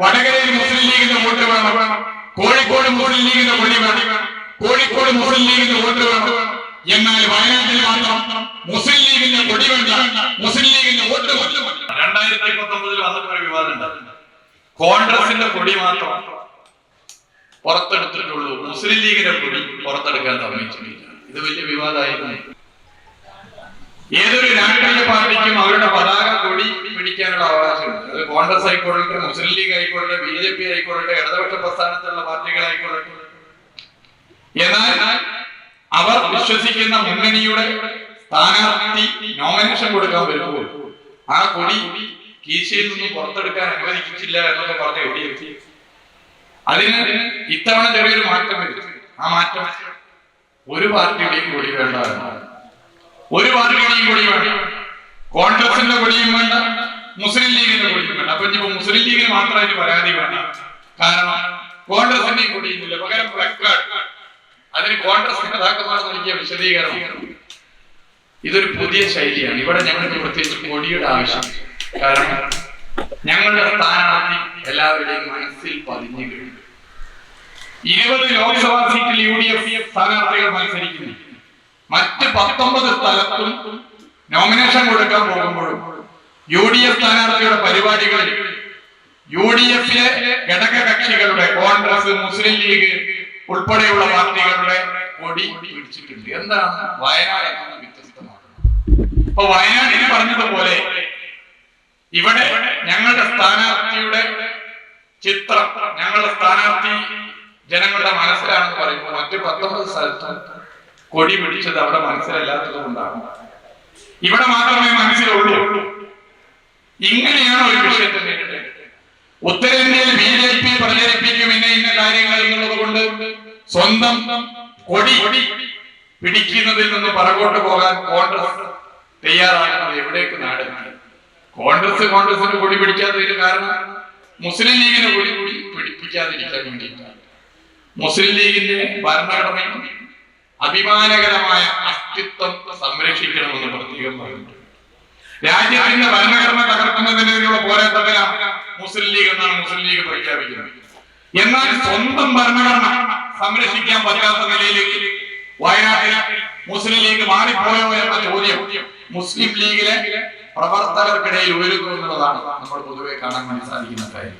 വടകരയിൽ മുസ്ലിം ലീഗിന്റെ വോട്ട് വേണം. കോഴിക്കോട് മുസ്ലിം ലീഗിന്റെ മുള്ളി വേണം. കോഴിക്കോട് മുസ്ലിം ലീഗിന്റെ വോട്ട് വേണം. എന്നാൽ വയനാട്ടിൽ മാത്രം മുസ്ലിം ലീഗിന്റെ കൊടി വേണ്ട. മുസ്ലിം ലീഗിന്റെ വോട്ട്. രണ്ടായിരത്തി പത്തൊമ്പതിൽ വന്നപ്പോൾ ഒരു വിവാദം ഉണ്ടായിരുന്നു കോൺഗ്രസിന്റെ കൊടി മാത്രം പുറത്തെടുത്തിട്ടുള്ളൂ. മുസ്ലിം ലീഗിന്റെ കൊടി പുറത്തെടുക്കാൻ സമ്മതിച്ചിട്ടില്ല. ഇത് വലിയ വിവാദമായിരുന്നു. ഏതൊരു രാഷ്ട്രീയ പാർട്ടിക്കും അവരുടെ പതാക പിടിക്കാനുള്ള അവകാശമുണ്ട്. അത് കോൺഗ്രസ് ആയിക്കൊള്ളട്ടെ മുസ്ലിം ലീഗ് ആയിക്കൊള്ളട്ടെ ബി ജെ പി ആയിക്കൊള്ളട്ടെ ഇടതുപക്ഷ പ്രസ്ഥാനത്തുള്ള പാർട്ടികളായിക്കൊള്ളട്ടെ എന്നാൽ അവർ വിശ്വസിക്കുന്ന മുന്നണിയുടെ സ്ഥാനാർത്ഥി നോമിനേഷൻ കൊടുക്കാൻ വരുമ്പോൾ ആ കൊടി കീശയിൽ നിന്നും പുറത്തെടുക്കാൻ അനുവദിച്ചില്ല എന്നൊക്കെ എവിടെ എത്തി അതിന് ഇത്തവണ ചെറിയൊരു മാറ്റം വരും. ആ മാറ്റം ഒരു പാർട്ടിയുടെയും കൊടി വേണ്ട. ഒരു പാർട്ടിയുടെയും കൊടി വേണ്ട. കോൺഗ്രസിന്റെ കൊടിയും വേണ്ട. മുസ്ലിം ലീഗിനെ വിളിക്കുന്നുണ്ട്. അപ്പൊ ഇനിയിപ്പോ മുസ്ലിം ലീഗിന് മാത്രമായിട്ട് പരാതി വേണ്ട. കാരണം കോൺഗ്രസിനെ കൊടിയുമില്ല പകരം അതിന് കോൺഗ്രസ് നേതാക്കന്മാർ നൽകിയ വിശദീകരണം. ഇതൊരു പുതിയ ശൈലിയാണ്. ഇവിടെ ഞങ്ങൾക്ക് പ്രത്യേകിച്ച് കൊടിയുടെ ആവശ്യം. കാരണം ഞങ്ങളുടെ സ്ഥാനാർത്ഥി എല്ലാവരുടെയും മനസ്സിൽ പതിഞ്ഞു കഴിഞ്ഞു ഇരുപത് ലോക്സഭാ സീറ്റിൽ യു ഡി എഫ് സ്ഥാനാർത്ഥികൾ മത്സരിക്കുന്നു. മറ്റ് പത്തൊമ്പത് സ്ഥലത്തും നോമിനേഷൻ കൊടുക്കാൻ പോകുമ്പോഴും യു ഡി എഫ് സ്ഥാനാർത്ഥിയുടെ പരിപാടികളിൽ യു ഡി എഫിലെ ഘടക കക്ഷികളുടെ കോൺഗ്രസ് മുസ്ലിം ലീഗ് ഉൾപ്പെടെയുള്ള പാർട്ടികളുടെ കൊടി പിടിച്ചിട്ടുണ്ട്. എന്താണ് വയനാട് എന്നത് വ്യത്യസ്തമാണ് അപ്പൊ വയനാടിന് പറഞ്ഞതുപോലെ ഇവിടെ ഞങ്ങളുടെ സ്ഥാനാർത്ഥിയുടെ ചിത്രം ഞങ്ങളുടെ സ്ഥാനാർത്ഥി ജനങ്ങളുടെ മനസ്സിലാണെന്ന് പറയുമ്പോൾ മറ്റു പത്തൊമ്പത് സ്ഥലത്തും കൊടി പിടിച്ചത് അവിടെ മനസ്സിലല്ലാത്തത് കൊണ്ടാണ് ഇവിടെ മാത്രമേ മനസ്സിലുള്ളൂ. ഇങ്ങനെയാണ് ഒരു വിഷയത്തെ ഉത്തരേന്ത്യയിൽ ബി ജെ പി പ്രചരിപ്പിക്കും ഇന്ന ഇന്ന കാര്യങ്ങൾ എന്നുള്ളത് കൊണ്ട് സ്വന്തം കൊടി പിടിക്കുന്നതിൽ നിന്ന് പറകോട്ട് പോകാൻ കോൺഗ്രസ് തയ്യാറാകുന്നത് എവിടേക്ക് നാട്? കോൺഗ്രസ് കോൺഗ്രസിന് കൊടി പിടിക്കാത്തതിന് കാരണം മുസ്ലിം ലീഗിന് കൊടി കൂടി പിടിപ്പിക്കാതിരിക്കാൻ വേണ്ടിയിട്ടാണ്. മുസ്ലിം ലീഗിന്റെ ഭരണഘടനയും അഭിമാനകരമായ അസ്തിത്വം സംരക്ഷിക്കണമെന്ന് പ്രത്യേകം പറഞ്ഞിട്ടുണ്ട്. രാജ്യത്തിന്റെ ഭരണഘടന തകർക്കുന്നതിനുള്ള പോരാട്ടത്തില മുസ്ലിം ലീഗ് എന്നാണ് മുസ്ലിം ലീഗ് പ്രഖ്യാപിക്കുന്നത്. എന്നാൽ സ്വന്തം ഭരണഘടന സംരക്ഷിക്കാൻ പറ്റാത്ത നിലയിലേക്ക് വയനാട്ടിൽ മുസ്ലിം ലീഗ് മാറിപ്പോയോ എന്ന ചോദ്യം മുസ്ലിം ലീഗിലെ പ്രവർത്തകർക്കിടയിൽ ഉയരുന്നു എന്നുള്ളതാണ് നമ്മൾ പൊതുവെ കാണാൻ സാധിക്കുന്ന കാര്യം.